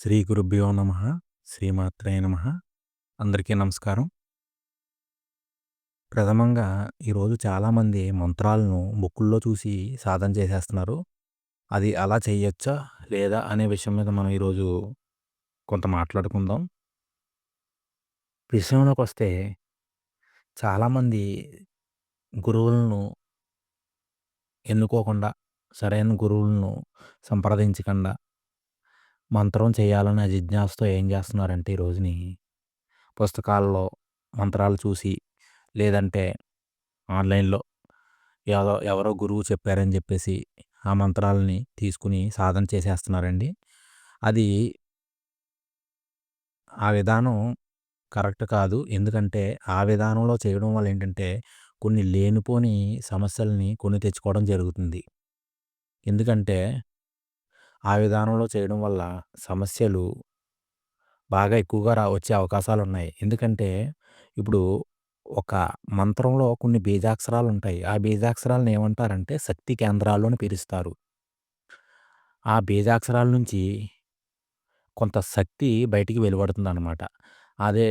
శ్రీ గురుభ్యో నమ శ్రీమాత్రే నమ. అందరికీ నమస్కారం. ప్రథమంగా ఈరోజు చాలామంది మంత్రాలను బుక్కుల్లో చూసి సాధన చేసేస్తున్నారు. అది అలా చేయొచ్చా లేదా అనే విషయం మీద మనం ఈరోజు కొంత మాట్లాడుకుందాం. విషయంలోకి వస్తే చాలామంది గురువులను ఎన్నుకోకుండా సరైన గురువులను సంప్రదించకుండా మంత్రం చేయాలనే జిజ్ఞాసతో ఏం చేస్తున్నారంటే ఈ రోజుని పుస్తకాల్లో మంత్రాలు చూసి లేదంటే ఆన్లైన్లో ఎవరో ఎవరో గురువు చెప్పారని చెప్పేసి ఆ మంత్రాలని తీసుకుని సాధన చేసేస్తున్నారండి. అది ఆ విధానం కరెక్ట్ కాదు. ఎందుకంటే ఆ విధానంలో చేయడం వల్ల ఏంటంటే కొన్ని లేనిపోని సమస్యల్ని కొని తెచ్చుకోవడం జరుగుతుంది. ఎందుకంటే ఆ విధానంలో చేయడం వల్ల సమస్యలు బాగా ఎక్కువగా రా వచ్చే అవకాశాలు ఉన్నాయి ఎందుకంటే ఇప్పుడు ఒక మంత్రంలో కొన్ని బీజాక్షరాలు ఉంటాయి. ఆ బీజాక్షరాలను ఏమంటారంటే శక్తి కేంద్రాలు అని పిలుస్తారు. ఆ బీజాక్షరాల నుంచి కొంత శక్తి బయటికి వెలువడుతుంది అనమాట అదే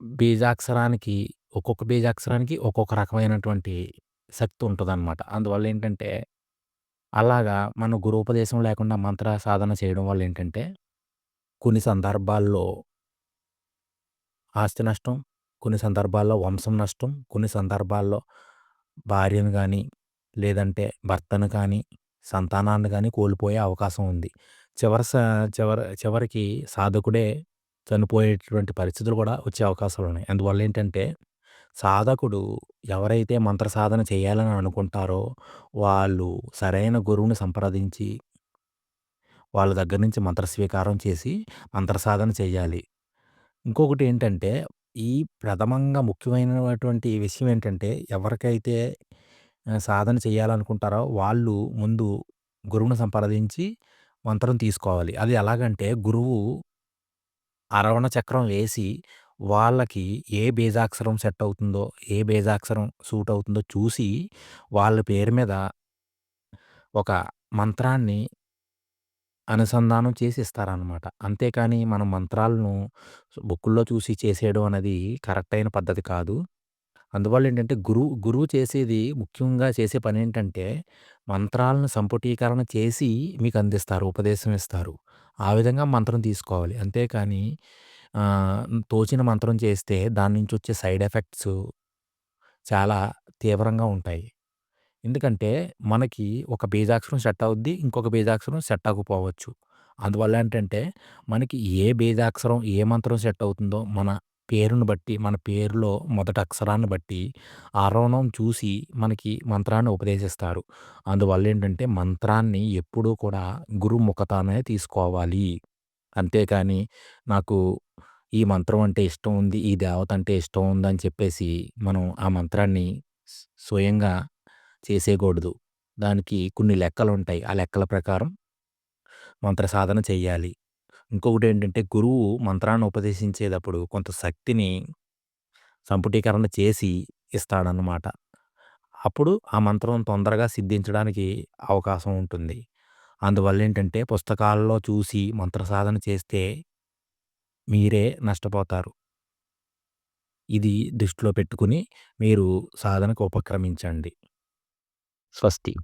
బీజాక్షరానికి ఒక్కొక్క బీజాక్షరానికి ఒక్కొక్క రకమైనటువంటి శక్తి ఉంటుంది అనమాట అందువల్ల ఏంటంటే అలాగా మన గురుపదేశం లేకుండా మంత్ర సాధన చేయడం వల్ల ఏంటంటే కొన్ని సందర్భాల్లో ఆస్తి నష్టం కొన్ని సందర్భాల్లో వంశం నష్టం కొన్ని సందర్భాల్లో భార్యను కానీ లేదంటే భర్తను కానీ సంతానాన్ని కానీ కోల్పోయే అవకాశం ఉంది. చివరి స చివరి చివరికి సాధకుడే చనిపోయేటటువంటి పరిస్థితులు కూడా వచ్చే అవకాశాలు ఉన్నాయి. అందువల్ల ఏంటంటే సాధకుడు ఎవరైతే మంత్ర సాధన చేయాలని అనుకుంటారో వాళ్ళు సరైన గురువుని సంప్రదించి వాళ్ళ దగ్గర నుంచి మంత్ర స్వీకారం చేసి మంత్ర సాధన చేయాలి. ఇంకొకటి ఏంటంటే ఈ ప్రథమంగా ముఖ్యమైనటువంటి విషయం ఏంటంటే ఎవరికైతే సాధన చేయాలనుకుంటారో వాళ్ళు ముందు గురువుని సంప్రదించి మంత్రం తీసుకోవాలి. అది ఎలాగంటే గురువు అరవణ చక్రం వేసి వాళ్ళకి ఏ బీజాక్షరం సెట్ అవుతుందో ఏ బీజాక్షరం సూట్ అవుతుందో చూసి వాళ్ళ పేరు మీద ఒక మంత్రాన్ని అనుసంధానం చేసి ఇస్తారనమాట అంతేకాని మనం మంత్రాలను బుక్కుల్లో చూసి చేసేయడం అనేది కరెక్ట్ అయిన పద్ధతి కాదు. అందువల్ల ఏంటంటే గురువు గురువు చేసేది ముఖ్యంగా చేసే పని ఏంటంటే మంత్రాలను సంపుటీకరణ చేసి మీకు అందిస్తారు ఉపదేశం ఇస్తారు. ఆ విధంగా మంత్రం తీసుకోవాలి. అంతేకాని తోచిన మంత్రం చేస్తే దాని నుంచి వచ్చే సైడ్ ఎఫెక్ట్స్ చాలా తీవ్రంగా ఉంటాయి. ఎందుకంటే మనకి ఒక బీజాక్షరం సెట్ అవుద్ది ఇంకొక బీజాక్షరం సెట్ అవ్వకపోవచ్చు. అందువల్ల ఏంటంటే మనకి ఏ బీజాక్షరం ఏ మంత్రం సెట్ అవుతుందో మన పేరును బట్టి మన పేరులో మొదటి అక్షరాన్ని బట్టి ఆరోహణం చూసి మనకి మంత్రాన్ని ఉపదేశిస్తారు. అందువల్ల ఏంటంటే మంత్రాన్ని ఎప్పుడూ కూడా గురుముఖతానే తీసుకోవాలి. అంతేకాని నాకు ఈ మంత్రం అంటే ఇష్టం ఉంది ఈ దేవత అంటే ఇష్టం ఉందని చెప్పేసి మనం ఆ మంత్రాన్ని స్వయంగా చేసేయకూడదు. దానికి కొన్ని లెక్కలు ఉంటాయి. ఆ లెక్కల ప్రకారం మంత్ర సాధన చేయాలి. ఇంకొకటి ఏంటంటే గురువు మంత్రాన్ని ఉపదేశించేటప్పుడు కొంత శక్తిని సంపుటీకరణ చేసి ఇస్తాడనమాట అప్పుడు ఆ మంత్రం తొందరగా సిద్ధించడానికి అవకాశం ఉంటుంది. అందువల్ల ఏంటంటే పుస్తకాల్లో చూసి మంత్ర సాధన చేస్తే మీరే నష్టపోతారు. ఇది దృష్టిలో పెట్టుకుని మీరు సాధనకు ఉపక్రమించండి. స్వస్తి.